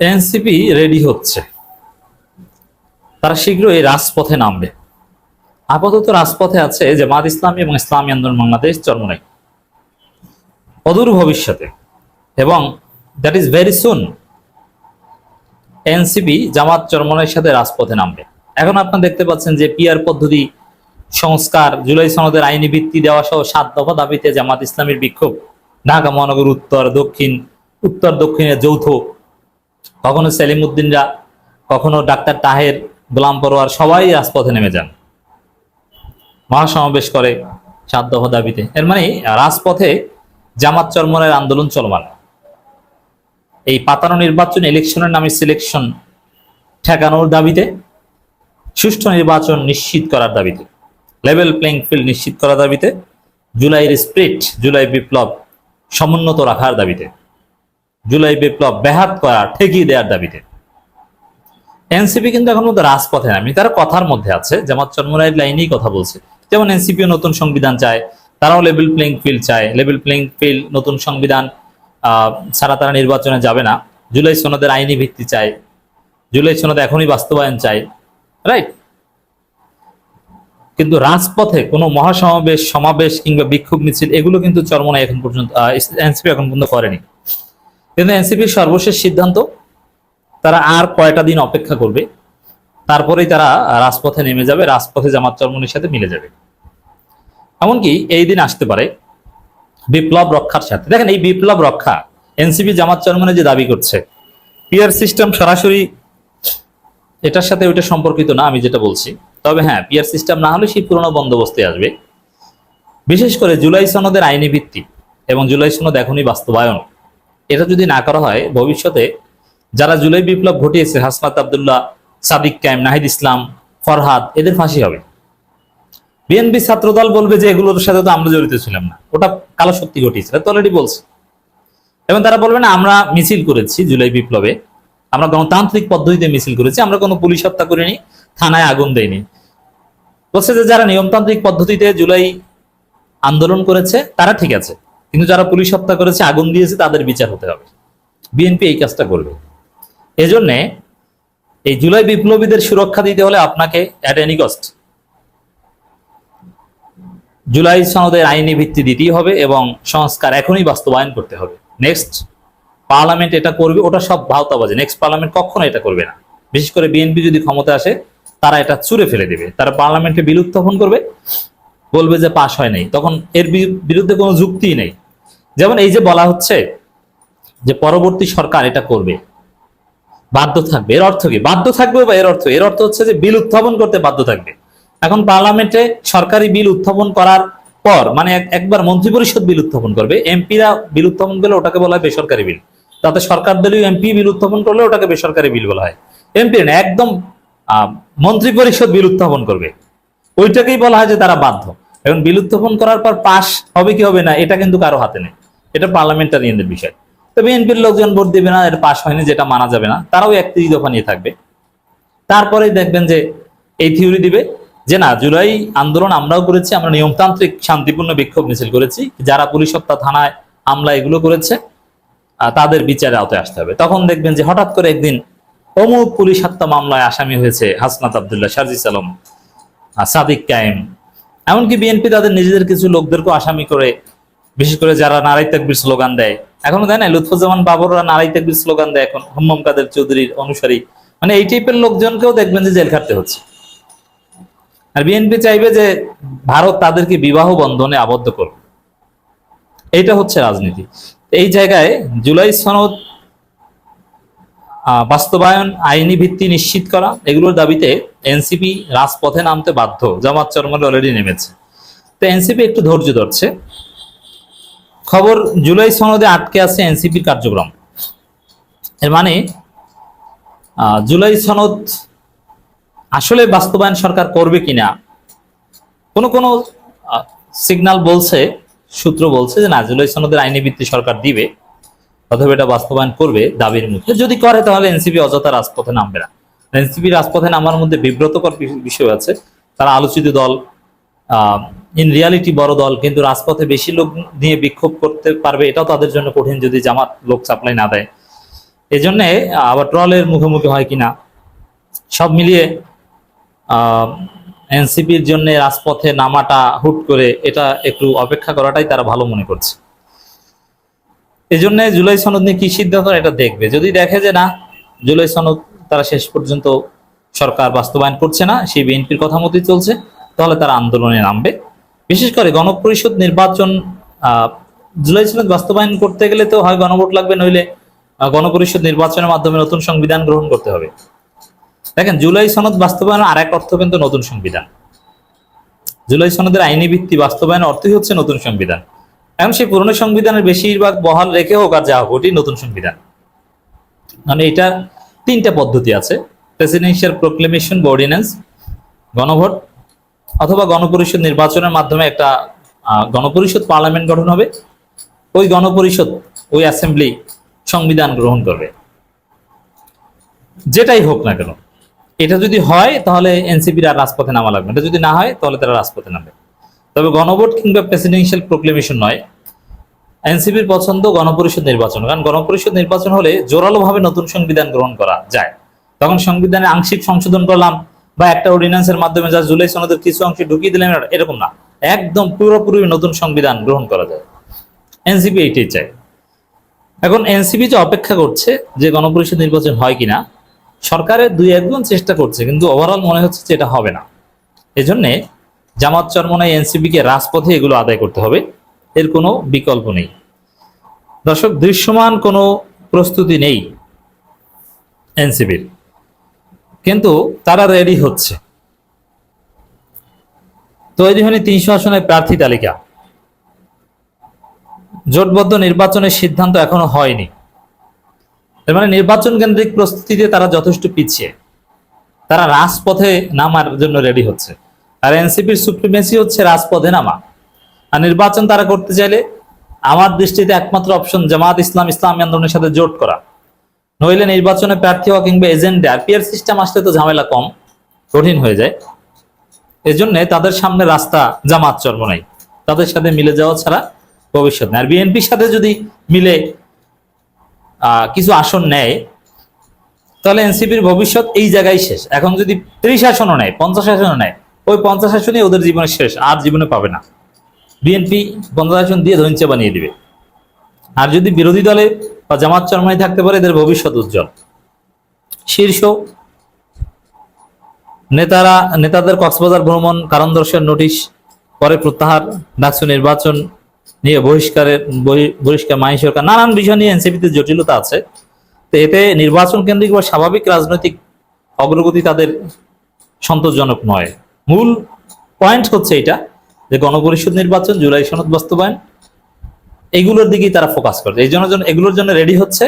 NCP ready হচ্ছে। তারা শীঘ্রই রাজপথে নামবে। আপাতত রাজপথে আছে জামাত ইসলামী এবং ইসলামী আন্দোলন বাংলাদেশ চরমনাই অদূর ভবিষ্যতে। এবং that is very soon NCP Jamaat চরমনাইয়ের সাথে রাজপথে নামবে। এখন আপনারা দেখতে পাচ্ছেন যে পিআর পদ্ধতি, সংস্কার, জুলাই সনদের আইনি ভিত্তি দেওয়া সহ সাত দফা দাবিতে জামাত ইসলামের বিক্ষোভ। ঢাকা মহানগর উত্তর, দক্ষিণ, উত্তর দক্ষিণের যৌথ কখনো সেলিম উদ্দিনরা কখনো ডাক্তার তাহের গোলাম পরোয়ার সবাই রাজপথে নেমে যান। মহাসমাবেশ করে দফা দাবিতে। এর মানে রাজপথে জামাত চরমনের আন্দোলন চলমান। এই পাতানো নির্বাচন, ইলেকশনের নামে সিলেকশন ঠেকানোর দাবিতে, সুষ্ঠু নির্বাচন নিশ্চিত করার দাবিতে লেভেল প্লেইং ফিল্ড নিশ্চিত করার দাবিতে, জুলাইয়ের স্প্রিট জুলাই বিপ্লব সমুন্নত রাখার দাবিতে। জুলাই বিপ্লব ব্যাহাত করা ঠেকিয়ে দেওয়ার দাবিতে। এনসিপি কিন্তু এখন মধ্যে রাজপথে নামি তারা কথার মধ্যে আছে, জামাত চন্মরায়ের লাইনেই কথা বলছে। যেমন এনসিপিও নতুন সংবিধান চায়, তারাও লেভেল প্লেইং ফিল্ড চায় লেভেল প্লেইং ফিল্ড নতুন সংবিধান ছাড়া তারা নির্বাচনে যাবে না। জুলাই সনদের আইনি ভিত্তি চায়, জুলাই সনদ এখনই বাস্তবায়ন চায় রাইট কিন্তু রাজপথে কোনো মহাসমাবেশ, সমাবেশ কিংবা বিক্ষোভ মিছিল, এগুলো কিন্তু চরমনায় এখন পর্যন্ত এনসিপি এখন পর্যন্ত করেনি। কিন্তু এনসিপির সর্বশেষ সিদ্ধান্ত, তারা আর কয়টা দিন অপেক্ষা করবে? তারপরেই তারা রাজপথে নেমে যাবে, রাজপথে জামাত চরমনের সাথে মিলে যাবে। এমনকি এই দিন আসতে পারে বিপ্লব রক্ষার সাথে। দেখেন, এই বিপ্লব রক্ষা, এনসিপি জামাত চরমনে যে দাবি করছে পিয়ার সিস্টেম সরাসরি এটার সাথে ওইটা সম্পর্কিত না, আমি যেটা বলছি। তবে হ্যাঁ পিয়ার সিস্টেম না হলে সেই পুরোনো বন্দোবস্তে আসবে। বিশেষ করে জুলাই সনদের আইনি ভিত্তি এবং জুলাই সনদ এখনই বাস্তবায়ন। এটা যদি না করা হয়, ভবিষ্যতে যারা জুলাই বিপ্লব ঘটিয়েছে, হাসনাত আবদুল্লাহ, সাদিক কায়েম, নাহিদ ইসলাম, ফরহাদ, এদের ফাঁসি হবে। বিএনপি ছাত্রদল বলবে যে এগুলোর সাথে তো আমরা জড়িত ছিলাম না। ওটা কালো শক্তি ঘটিয়েছে তো অলরেডি বলছে। এবং তারা বলবে না, আমরা মিছিল করেছি জুলাই বিপ্লবে। আমরা গণতান্ত্রিক পদ্ধতিতে মিছিল করেছি, আমরা কোনো পুলিশ হত্যা করিনি, থানায় আগুন দেয়নি বলছে যে যারা নিয়মতান্ত্রিক পদ্ধতিতে জুলাই আন্দোলন করেছে, তারা ঠিক আছে। কিন্তু যারা পুলিশ হত্যা করেছে, আগুন দিয়েছে, তাদের বিচার হতে হবে। বিএনপি এই কাজটা করবে। এজন্যে এই জুলাই বিপ্লবীদের সুরক্ষা দিতে হলে আপনাকে অ্যাট এনি কস্ট জুলাই সনদের আইনি ভিত্তি দিতেই হবে এবং সংস্কার এখনই বাস্তবায়ন করতে হবে। নেক্সট পার্লামেন্ট এটা করবে, ওটা সব ভাওতাবাজি। নেক্সট পার্লামেন্ট কখনো এটা করবে না। বিশেষ করে বিএনপি যদি ক্ষমতা আসে, তারা এটা চুরে ফেলে দেবে। তারা পার্লামেন্টে বিল উত্থাপন করবে, বলবে যে পাশ হয় নাই। তখন এর বিরুদ্ধে কোনো যুক্তিই নেই। যেমন এই যে বলা হচ্ছে যে পরবর্তী সরকার এটা করবে বাধ্য থাকবে এর অর্থ কি? বাধ্য থাকবে বা এর অর্থ? এর অর্থ হচ্ছে যে বিল উত্থাপন করতে বাধ্য থাকবে। এখন পার্লামেন্টে সরকারি বিল উত্থাপন করার পর মানে এক- একবার মন্ত্রিপরিষদ বিল উত্থাপন করবে এমপিরা বিল উত্থাপন করলে ওটাকে বলা হয় বেসরকারি বিল। তাতে সরকার দলীয় এমপি বিল উত্থাপন করলে ওটাকে বেসরকারি বিল বলা হয়। এমপি না একদম আহ, মন্ত্রিপরিষদ বিল উত্থাপন করবে। ওইটাকেই বলা হয় যে তারা বাধ্য। এখন বিল উত্থাপন করার পর পাশ হবে কি হবে না এটা কিন্তু কারও হাতে নেই। এটা পার্লামেন্টারিয়ানদের বিষয়। তো বিএনপির লোকজন ভোট দেবে না, এটা পাশ হয়নি, যেটা মানা যাবে না, তারাও একত্রিশ দফা নিয়ে থাকবে। তারপরেই দেখবেন যে এই থিওরি দিবে যে না, জুলাই আন্দোলন আমরাও করেছি, আমরা নিয়মতান্ত্রিক শান্তিপূর্ণ বিক্ষোভ মিছিল করেছি, যারা পুলিশ হত্যা থানায় হামলা এগুলো করেছে তাদের বিচারে আওতায় আসতে হবে। তখন দেখবেন যে হঠাৎ করে একদিন অমুক পুলিশ হত্যা মামলায় আসামি হয়েছে হাসনাত আবদুল্লাহ শারজিস আলম সাদিক কায়েম। এমনকি বিএনপি তাদের নিজেদের কিছু লোকদেরকেও আসামি করে বিশেষ করে যারা নারাই তাকবির স্লোগান দেয়। এখনও দেয় না লুৎফুজ্জামান বাবররা নারাই তাকবির স্লোগান দেয় এখন, হুম্মম কাদের চৌধুরীর অনুসারী। মানে এই টাইপের লোকজনকেও দেখবেন যে জেল খাটতে হচ্ছে। আর বিএনপি চাইবে যে ভারত তাদেরকে বিবাহ বন্ধনে আবদ্ধ করবে এইটা হচ্ছে রাজনীতি। এই জায়গায় জুলাই সনদ বাস্তবায়ন আইনি ভিত্তি নিশ্চিত করা, এগুলোর দাবিতে এনসিপি রাজপথে নামতে বাধ্য। জামাত চরমাল অলরেডি নেমেছে। তো এনসিপি একটু ধৈর্য ধরছে। খবর জুলাই সনদে আটকে আছে এনসিপির কার্যক্রম। এর মানে জুলাই সনদ আসলে বাস্তবায়ন সরকার করবে কিনা, কোন কোন সিগন্যাল বলছে, সূত্র বলছে যে না, জুলাই সনদের আইনি ভিত্তি সরকার দিবে, অথবা এটা বাস্তবায়ন করবে দাবির মুখে। যদি করে, তাহলে এনসিপি অযথা রাজপথে নামবে না। এনসিপি রাজপথে নামার মধ্যে বিব্রতকর বিষয় আছে। তারা আলোচিত দল ইন রিয়ালিটি বড় দল, কিন্তু রাজপথে বেশি লোক নিয়ে বিক্ষোভ করতে পারবে, এটাও তাদের জন্য কঠিন যদি জামাত লোক সাপ্লাই না দেয়। এই জন্যে আবার ট্রলের মুখোমুখি হয় কিনা, সব মিলিয়ে এনসিপির জন্য রাজপথে নামাটা হুট করে এটা একটু অপেক্ষা করাটাই তারা ভালো মনে করছে। এই জন্য জুলাই সনদ নিয়ে কি সিদ্ধান্ত এটা দেখবে। যদি দেখে যে না, জুলাই সনদ তারা শেষ পর্যন্ত সরকার বাস্তবায়ন করছে না, সেই বিএনপির কথা মতোই চলছে তাহলে তারা আন্দোলনে নামবে। বিশেষ করে গণপরিষদ নির্বাচন জুলাই সনদ বাস্তবায়ন করতে গেলে তো হয় গণভোট লাগবে, নইলে গণপরিষদ নির্বাচনের মাধ্যমে নতুন সংবিধান গ্রহণ করতে হবে। দেখেন, জুলাই সনদ বাস্তবায়ন আর এক অর্থ কিন্তু নতুন সংবিধান। জুলাই সনদের আইনি ভিত্তি বাস্তবায়ন অর্থই হচ্ছে নতুন সংবিধান। এখন সেই পুরনো সংবিধানের বেশিরভাগ বহাল রেখে হোক আর যা হোক, ওটি নতুন সংবিধান। মানে এটা তিনটা পদ্ধতি আছে। প্রেসিডেন্সিয়াল প্রোক্লেমেশন বা অর্ডিন্যান্স গণভোট অথবা গণপরিষদ নির্বাচনের মাধ্যমে একটা গণপরিষদ পার্লামেন্ট গঠন হবে। ওই গণপরিষদ, ওই অ্যাসেম্বলি সংবিধান গ্রহণ করবে। যেটাই হোক না কেন, এটা যদি হয় তাহলে এনসিপির আর রাজপথে নামা লাগবে এটা যদি না হয় তাহলে তারা রাজপথে নামবে। তবে গণভোট কিংবা প্রেসিডেন্সিয়াল প্রোক্লেমেশন নয়। এনসিপির পছন্দ গণপরিষদ নির্বাচন। কারণ গণপরিষদ নির্বাচন হলে জোরালোভাবে নতুন সংবিধান গ্রহণ করা যায়। তখন সংবিধানে আংশিক সংশোধন করলাম বা একটা অর্ডিন্যান্সের মাধ্যমে যা জুলাই সনদের কিছু অংশ ঢুকিয়ে দিলাম এরকম না। একদম পুরোপুরি নতুন সংবিধান গ্রহণ করা যায়। এনসিপি এইটাই চায়। এখন এনসিপি যে অপেক্ষা করছে যে গণপরিষদ নির্বাচন হয় কিনা সরকারের দুই একজন চেষ্টা করছে, কিন্তু ওভারঅল মনে হচ্ছে যে এটা হবে না। এজন্যে জামাত চরমনায় এনসিপিকে রাজপথে এগুলো আদায় করতে হবে, এর কোনো বিকল্প নেই। দর্শক, দৃশ্যমান কোনো প্রস্তুতি নেই এনসিপির। কিন্তু তারা রেডি হচ্ছে। তৈরি হয়নি তিনশো আসনের প্রার্থী তালিকা। জোটবদ্ধ নির্বাচনের সিদ্ধান্ত এখনও হয়নি। এর মানে নির্বাচন কেন্দ্রিক প্রস্তুতিতে তারা যথেষ্ট পিছিয়ে। তারা রাজপথে নামার জন্য রেডি হচ্ছে। আর এনসিপির সুপ্রিমেসি হচ্ছে রাজপথে নামা। আর নির্বাচন তারা করতে চাইলে আমার দৃষ্টিতে একমাত্র অপশন জামাত ইসলাম, ইসলামী আন্দোলনের সাথে জোট করা। নইলে নির্বাচনে প্রার্থী হওয়া কিংবা এজেন্ডে আর পিয়ার সিস্টেম আসলে তো ঝামেলা কম, কঠিন হয়ে যায়। এজন্য তাদের সামনে রাস্তা জামাত চর্ম নাই। তাদের সাথে মিলে যাওয়া ছাড়া ভবিষ্যৎ নেই। আর বিএনপির সাথে যদি মিলে কিছু আসন নেয়, তাহলে এনসিপির ভবিষ্যৎ এই জায়গায় শেষ। এখন যদি ত্রিশ আসনও নেয়, পঞ্চাশ আসনও নেয়, ওই পঞ্চাশ আসনই ওদের জীবনে শেষ, আর জীবনে পাবে না। বিএনপি পঞ্চাশ আসন দিয়ে ধৈর্য বানিয়ে দিবে। আর যদি বিরোধী দলে বা জামাত চরমাই থাকতে পারে, এদের ভবিষ্যৎ উজ্জ্বল। শীর্ষ নেতারা, নেতাদের কক্সবাজার ভ্রমণ, কারণ দর্শন নোটিশ, পরে প্রত্যাহার, ডাকসু নির্বাচন নিয়ে বহিষ্কারের, বহি- বহিষ্কার মাই সরকার, নানান বিষয় নিয়ে এনসিপিতে জটিলতা আছে। তো এতে নির্বাচন কেন্দ্রিক বা স্বাভাবিক রাজনৈতিক অগ্রগতি তাদের সন্তোষজনক নয়। মূল পয়েন্ট হচ্ছে এটা, যে গণপরিষদ নির্বাচন, জুলাই সনদ বাস্তবায়ন এগুলোর দিকেই তারা ফোকাস করছে এই জন্য এগুলোর জন্য রেডি হচ্ছে।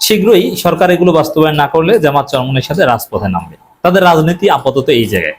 শীঘ্রই সরকার এগুলো বাস্তবায়ন না করলে জামাত চরমনের সাথে রাজপথে নামবে। তাদের রাজনীতি আপাতত এই জায়গায়।